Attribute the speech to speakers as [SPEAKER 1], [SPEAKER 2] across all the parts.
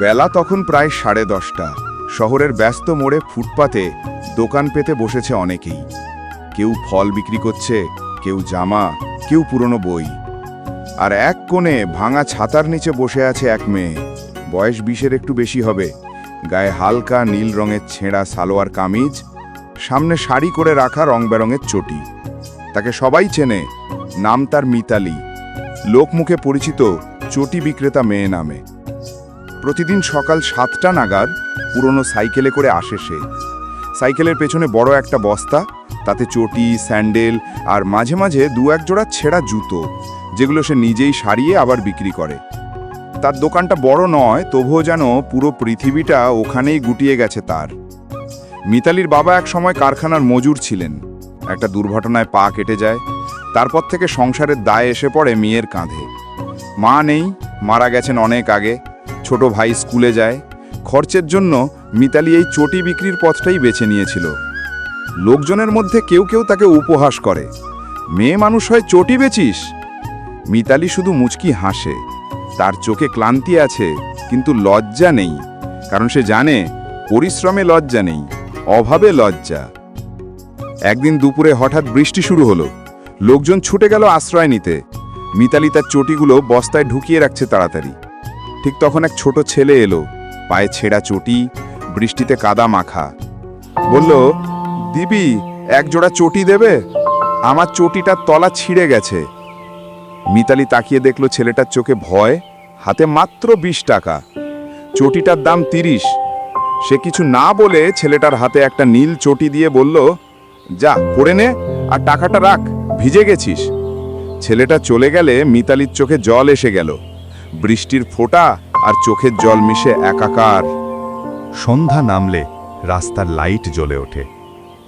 [SPEAKER 1] বেলা তখন প্রায় সাড়ে দশটা। শহরের ব্যস্ত মোড়ে ফুটপাতে দোকান পেতে বসেছে অনেকেই। কেউ ফল বিক্রি করছে, কেউ জামা, কেউ পুরনো বই। আর এক কোণে ভাঙা ছাতার নিচে বসে আছে এক মেয়ে। বয়স বিশের একটু বেশি হবে। গায়ে হালকা নীল রঙের ছেঁড়া সালোয়ার কামিজ, সামনে শাড়ি করে রাখা রং বেরঙের চটি। তাকে সবাই চেনে, নাম তার মিতালি। লোকমুখে পরিচিত চটি বিক্রেতা মেয়ে নামে। প্রতিদিন সকাল সাতটা নাগাদ পুরনো সাইকেলে করে আসে সে। সাইকেলের পেছনে বড় একটা বস্তা, তাতে চটি, স্যান্ডেল আর মাঝে মাঝে দু এক জোড়া ছেঁড়া জুতো, যেগুলো সে নিজেই সারিয়ে আবার বিক্রি করে। তার দোকানটা বড় নয়, তবুও যেন পুরো পৃথিবীটা ওখানেই গুটিয়ে গেছে তার। মিতালির বাবা এক সময় কারখানার মজুর ছিলেন। একটা দুর্ঘটনায় পা কেটে যায়, তারপর থেকে সংসারের দায় এসে পড়ে মেয়ের কাঁধে। মা নেই, মারা গেছেন অনেক আগে ছোট ভাই স্কুলে যায়। খরচের জন্য মিতালি এই চটি বিক্রির পথটাই বেছে নিয়েছিল। লোকজনের মধ্যে কেউ কেউ তাকে উপহাস করে। মেয়ে মানুষ হয়, চটি বেচিস? মিতালি শুধু মুচকি হাসে। তার চোখে ক্লান্তি আছে, কিন্তু লজ্জা নেই। কারণ সে জানে, পরিশ্রমে লজ্জা নেই, অভাবে লজ্জা। একদিন দুপুরে হঠাৎ বৃষ্টি শুরু হলো। লোকজন ছুটে গেল আশ্রয় নিতে। মিতালি তার চটিগুলো বস্তায় ঢুকিয়ে রাখছে তাড়াতাড়ি। ঠিক তখন এক ছোট ছেলে এলো, পায়ে ছেঁড়া চটি, বৃষ্টিতে কাদা মাখা। বলল, দিবি, এক জোড়া চটি দেবে? আমার চটিটার তলা ছিঁড়ে গেছে। মিতালি তাকিয়ে দেখল ছেলেটার চোখে ভয়, হাতে মাত্র বিশ টাকা। চটিটার দাম তিরিশ। সে কিছু না বলে ছেলেটার হাতে একটা নীল চটি দিয়ে বলল, যা, পড়ে নে আর টাকাটা রাখ, ভিজে গেছিস। ছেলেটা চলে গেলে মিতালির চোখে জল এসে গেল। বৃষ্টির ফোঁটা আর চোখের জল মিশে একাকার।
[SPEAKER 2] সন্ধ্যা নামলে রাস্তার লাইট জ্বলে ওঠে।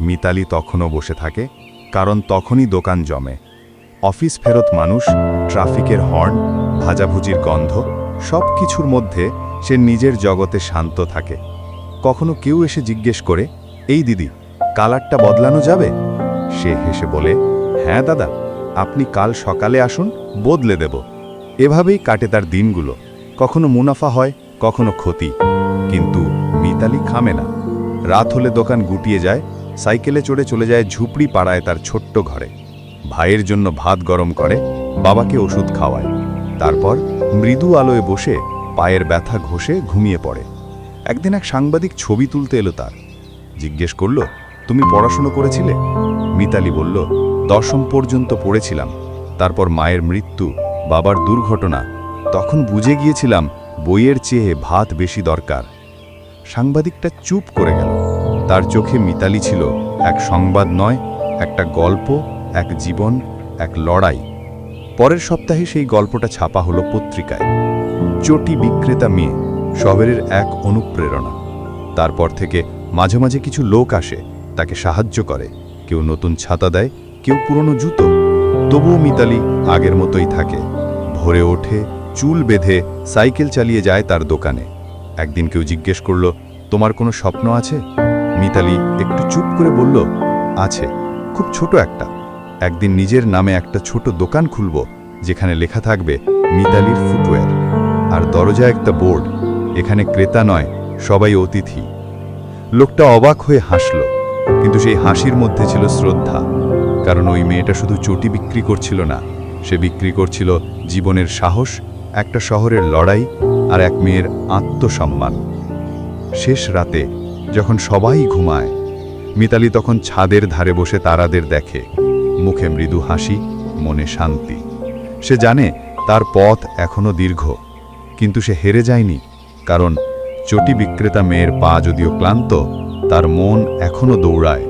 [SPEAKER 2] মিতালি তখনও বসে থাকে, কারণ তখনই দোকান জমে। অফিস ফেরত মানুষ, ট্রাফিকের হর্ন, ভাজাভুজির গন্ধ সব কিছুর মধ্যে সে নিজের জগতে শান্ত থাকে। কখনো কেউ এসে জিজ্ঞেস করে, এই দিদি, কালারটা বদলানো যাবে? সে হেসে বলে হ্যাঁ দাদা, আপনি কাল সকালে আসুন, বদলে দেব। এভাবেই কাটে তার দিনগুলো। কখনো মুনাফা হয়, কখনো ক্ষতি। কিন্তু মিতালি খামে না। রাত হলে দোকান গুটিয়ে যায়, সাইকেলে চড়ে চলে যায় ঝুপড়ি পাড়ায় তার ছোট্ট ঘরে। ভাইয়ের জন্য ভাত গরম করে, বাবাকে ওষুধ খাওয়ায়। তারপর মৃদু আলোয় বসে পায়ের ব্যথা ঘষে ঘুমিয়ে পড়ে। একদিন এক সাংবাদিক ছবি তুলতে এলো তার। জিজ্ঞেস করল, তুমি পড়াশুনো করেছিলে? মিতালি বলল, দশম পর্যন্ত পড়েছিলাম। তারপর মায়ের মৃত্যু বাবার দুর্ঘটনা, তখন বুঝে গিয়েছিলাম বইয়ের চেয়ে ভাত বেশি দরকার। সাংবাদিকটা চুপ করে গেল। তার চোখে মিতালি ছিল এক সংবাদ নয়, একটা গল্প, এক জীবন, এক লড়াই। পরের সপ্তাহে সেই গল্পটা ছাপা হলো পত্রিকায়। চটি বিক্রেতা মেয়ে, শহরের এক অনুপ্রেরণা। তারপর থেকে মাঝে মাঝে কিছু লোক আসে, তাকে সাহায্য করে। কেউ নতুন ছাতা দেয়, কেউ পুরনো জুতো। তবুও মিতালি আগের মতোই থাকে। ভোরে ওঠে, চুল বেঁধে সাইকেল চালিয়ে যায় তার দোকানে। একদিন কেউ জিজ্ঞেস করল, তোমার কোনো স্বপ্ন আছে? মিতালি একটু চুপ করে বলল, আছে, খুব ছোট একটা। একদিন নিজের নামে একটা ছোট দোকান খুলব, যেখানে লেখা থাকবে মিতালির ফুটওয়্যার। আর দরজায় একটা বোর্ড, এখানে ক্রেতা নয়, সবাই অতিথি। লোকটা অবাক হয়ে হাসল, কিন্তু সেই হাসির মধ্যে ছিল শ্রদ্ধা, কারণ ওই মেয়েটা শুধু চটি বিক্রি করছিল না সে বিক্রি করছিল জীবনের সাহস, একটা শহরের লড়াই আর এক মেয়ের আত্মসম্মান। শেষ রাতে যখন সবাই ঘুমায়, মিতালি তখন ছাদের ধারে বসে তারাদের দেখে। মুখে মৃদু হাসি, মনে শান্তি। সে জানে তার পথ এখনও দীর্ঘ, কিন্তু সে হেরে যায়নি, কারণ চটি বিক্রেতা মেয়ের পা যদিও ক্লান্ত, তার মন এখনও দৌড়ায়।